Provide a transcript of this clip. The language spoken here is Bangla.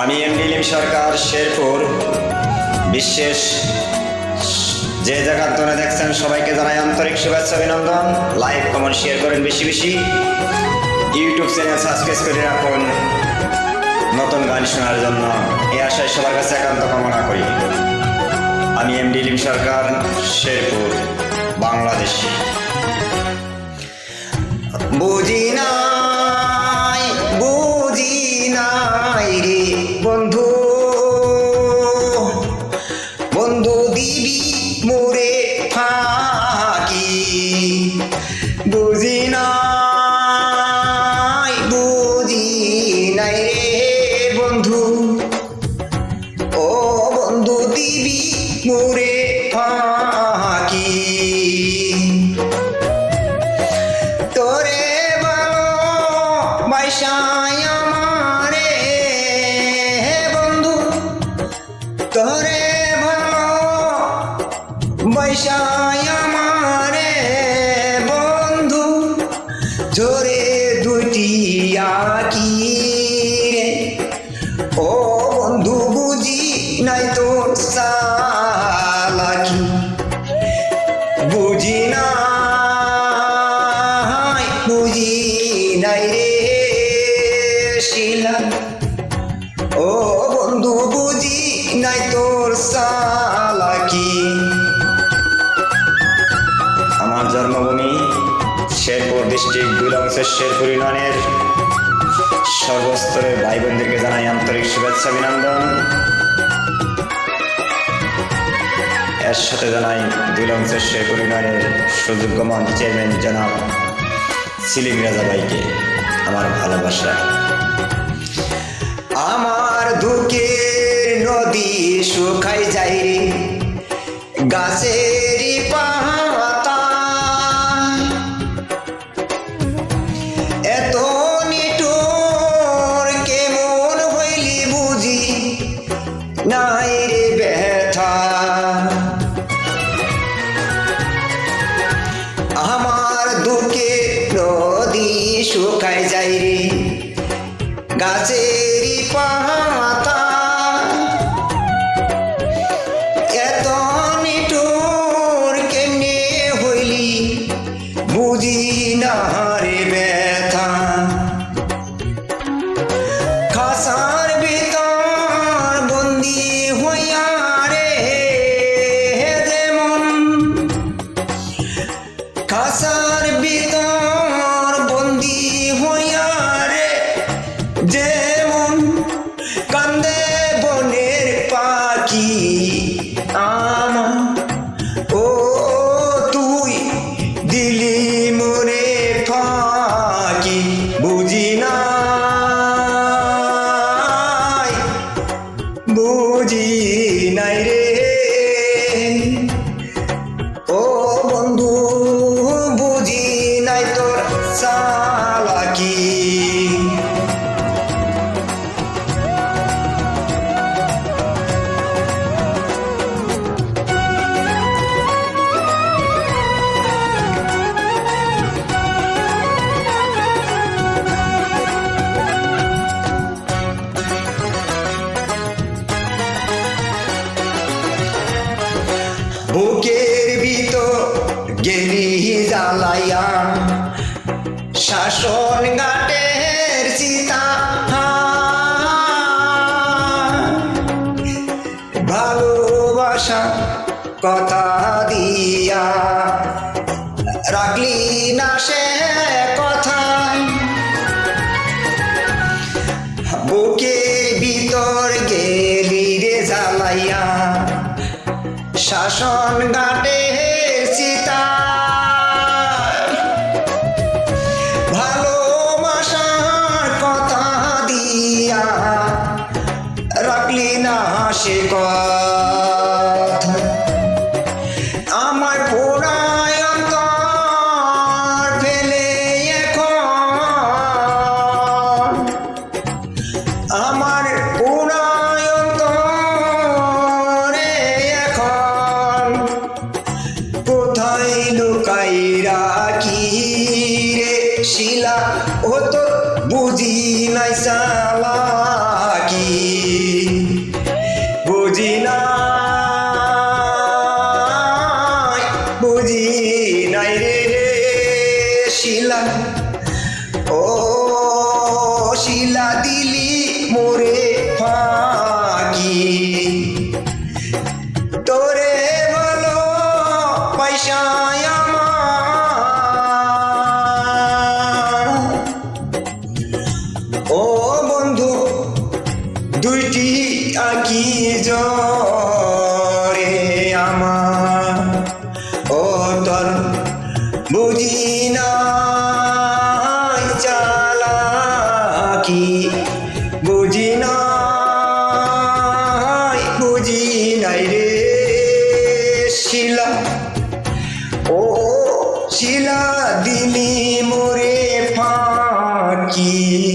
আমি এম ডিলিম সরকার, শেরপুর, বিশেষ যে জায়গার ধরে দেখছেন, সবাইকে জানাই আন্তরিক শুভেচ্ছা, অভিনন্দন। লাইক কমেন্ট শেয়ার করেন বেশি বেশি। ইউটিউব চ্যানেল সাবস্ক্রাইব করে রাখুন। নতুন গান শোনার জন্য এ আশায় সবার কাছে একান্ত কামনা করি। আমি এম ডিলিম সরকার, শেরপুর, বাংলাদেশ। বুঝি বন্ধু। ও বন্ধু দিবি মোরে ফাঁকি। তোরে ভালো বাইসাই আমারে। বন্ধু তোরে ভালো বাইসাই ও বন্ধু, বুঝি নাই তোর সালাকি আমার জন্মভূমি শেরপুর ডিস্ট্রিক্ট দুলংশের শেরপুর ইউনিয়নের সর্বস্তরের ভাই বোনদেরকে জানাই আন্তরিক শুভেচ্ছা, অভিনন্দন। এর সাথে জানাই দুলংশের শেরপুর ইউনিয়নের সুযোগ্য মঞ্চ চেয়ারম্যান জনাব সিলিম রাজা ভাইকে, আমার ভালোবাসা। আমার দুঃখের নদী শুকাই যাই রে। গাছেরই পাতা। এত নিটুর কেমন হইলি বুঝি? নাই রে ব্যথা। আমার দুঃখে নদী শুকায় যাই রে। গাছেরই পাতা। বুঝি না রে ব্যথা। খাসার ভিতর বন্দি হইয়া রে যেমন খাসার ভিতর বন্দি হইয়া রে যেমন কান্দে বনের পাখি আমার। বুঝি নাই বুঝি নাই রে। ও বন্ধু বুঝি নাই তোর সালাকি জ্বালাইয়া শাসন গাটের সীতা ভালোবাসা কথা দিয়া, রাখলি না সে কথা বুকের ভিতর গেলি রে জ্বালাইয়া, শাসন গাটে সীতা না সে আমার পোড়ায় অন্তর ফেলে এখন। আমার পুরায় অন্তরে এখন। কোথায় লুকাই রাখি রে শিলা? ও বুঝি নাই চালাকি। বুঝি নাই বুঝি নাই রে শিলা ও বন্ধু, দুইটি আঁকি জরে আমার। ও তর, বুঝি না চালাকি। বুঝি না বুঝি নাই রে শিলা। ও শিলা দিলি মোরে ফাঁকি।